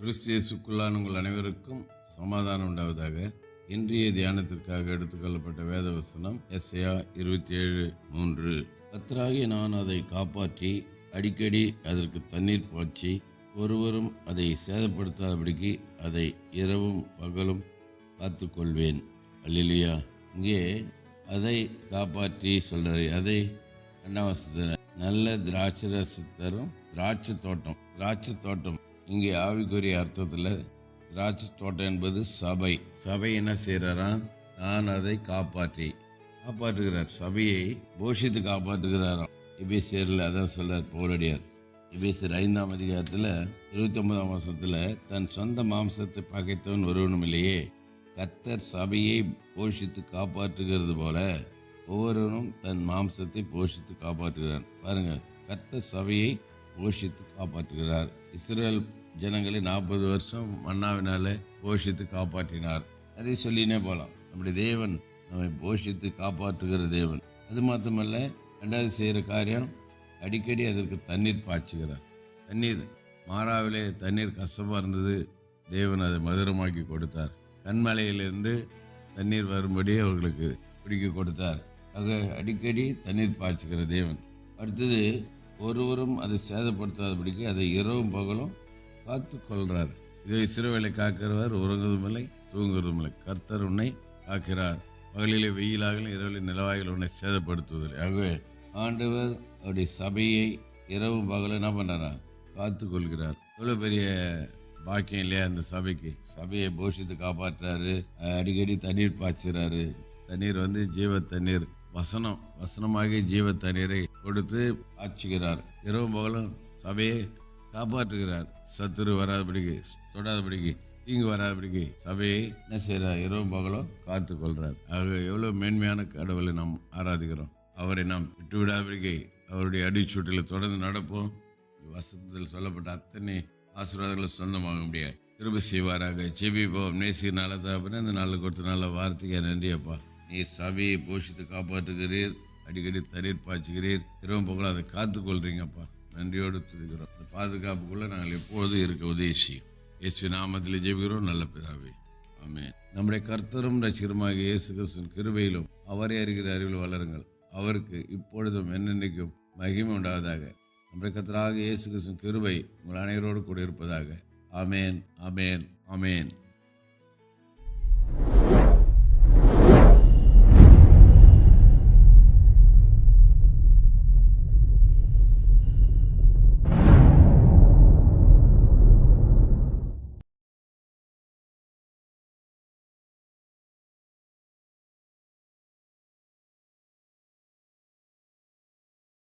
கிறிஸ்தியேசுக்குள்ளான உங்கள் அனைவருக்கும் சமாதானம் உண்டாவதாக. இன்றைய தியானத்திற்காக எடுத்துக்கொள்ளப்பட்ட வேத வசனம் எஸ்ஐயா இருபத்தி ஏழு மூன்று. கத்தராகி நான் அதை காப்பாற்றி அடிக்கடி அதற்கு தண்ணீர் பாய்ச்சி ஒருவரும் அதை சேதப்படுத்தாதபடிக்கு அதை இரவும் பகலும் காத்துக்கொள்வேன். அல்லையா இங்கே அதை காப்பாற்றி சொல்கிறார் அதை ரெண்டாம் நல்ல திராட்சை ரசம் தரும் திராட்சை தோட்டம். திராட்சை தோட்டம் இங்கே ஆவிக்குரிய அர்த்தத்தில் திராட்சை தோட்டம் என்பது சபை. சபை என்ன செய்கிறாராம் நான் அதை காப்பாற்றி. காப்பாற்றுகிறார். சபையை போஷித்து காப்பாற்றுகிறாராம். எபேசியரில் அதான் சொல்கிறார் போலடியார் எபேசியர் ஐந்தாம் அதிகாரத்தில் இருபத்தி ஒன்பதாம் வருஷத்தில் தன் சொந்த மாம்சத்தை பகைத்தவன் ஒருவனும் இல்லையே. கத்தர் சபையை போஷித்து காப்பாற்றுகிறது போல ஒவ்வொருவனும் தன் மாம்சத்தை போஷித்து காப்பாற்றுகிறான் பாருங்கள் கத்தர் சபையை போஷித்து காப்பாற்றுகிறார். இஸ்ரேல் ஜனங்களை நாற்பது வருஷம் மன்னாவினால போஷித்து காப்பாற்றினார். அதை சொல்லினே போகலாம் நம்முடைய தேவன் நம்மை போஷித்து காப்பாற்றுகிற தேவன். அது மாத்திரமல்ல ரெண்டாவது செய்கிற காரியம் அடிக்கடி அதற்கு தண்ணீர் பாய்ச்சுகிறார். தண்ணீர் மாறாவிலே தண்ணீர் கஷ்டமாக இருந்தது தேவன் அதை மதுரமாக்கி கொடுத்தார். கண்மலையிலிருந்து தண்ணீர் வரும்படி அவர்களுக்கு குடிக்க கொடுத்தார். ஆக அடிக்கடி தண்ணீர் பாய்ச்சுகிற தேவன். அடுத்தது ஒருவரும் அதை சேதப்படுத்தாதபடிக்கு அதை இரவும் பகலும் பார்த்து கொள்கிறார் இதை சிறுவேளை காக்கிறவர் உறங்குவதும் இல்லை தூங்குவதும் இல்லை கர்த்தர் உன்னை காக்கிறார். பகலிலே வெயிலாகலும் இரவில் நிலவாயில் உன்னை சேதப்படுத்துவதில்லை. ஆகவே ஆண்டவர் அவருடைய சபையை இரவும் பகலும் என்ன பண்ணுறாரா காத்து கொள்கிறார் எவ்வளோ பெரிய பாக்கியம் இல்லையா அந்த சபைக்கு? சபையை போஷித்து காப்பாற்றுறாரு. அடிக்கடி தண்ணீர் பாய்ச்சுறாரு. தண்ணீர் வந்து ஜீவ தண்ணீர் வசனம் வசனமாகி ஜீவ தண்ணீரை கொடுத்து ஆச்சுகிறார் இரவு பகலும் சபையை காப்பாற்றுகிறார். சத்துரு வராதபடிக்கு தொடாதபடிக்கு தீங்கு வராதபடிக்கு சபையை என்ன செய்கிறார்? இரவு பகலும் காத்து கொள்கிறார் ஆக எவ்வளோ மேன்மையான கடவுளை நாம் ஆராதிக்கிறோம். அவரை நாம் விட்டுவிடாதபடிக்கு அவருடைய அடிச்சூட்டில் தொடர்ந்து நடப்போம். வசந்தத்தில் சொல்லப்பட்ட அத்தனை ஆசீர்வாதங்களை சொந்தமாக முடியாது. கிருபை செய்வாராக. ஜெபிப்போம். நேசிக்க நல்ல தகப்பனே இந்த நாளுக்கு கொடுத்த நல்ல வார்த்தைக்கு நன்றியப்பா நீ சபையை போஷித்து காப்பாற்றுகிறீர். அடிக்கடி தண்ணீர் பாய்ச்சுகிறீர். இரவும் பகலும் அதை காத்துக்கொள்கிறீங்கப்பா நன்றியோடு துதிக்கிறோம். அந்த பாதுகாப்புக்குள்ளே நாங்கள் எப்போதும் இருக்க உதவி செய்யும். இயேசு நாமத்தில் ஜெபிக்கிறோம். நல்ல பிதாவே. ஆமே நம்முடைய கர்த்தரும் ரசிகருமாக இயேசு கிறிஸ்துவின் கிருபையிலும் அவரை அறிகிற அறிவில் வளருங்கள். அவருக்கு இப்பொழுதும் என்னென்னைக்கும் மகிமை உண்டாவதாக. நம்முடைய கர்த்தராக இயேசு கிறிஸ்துவின் கிருபை உங்கள் அனைவரோடு கூட இருப்பதாக. ஆமேன். ஆமேன். ஆமேன்.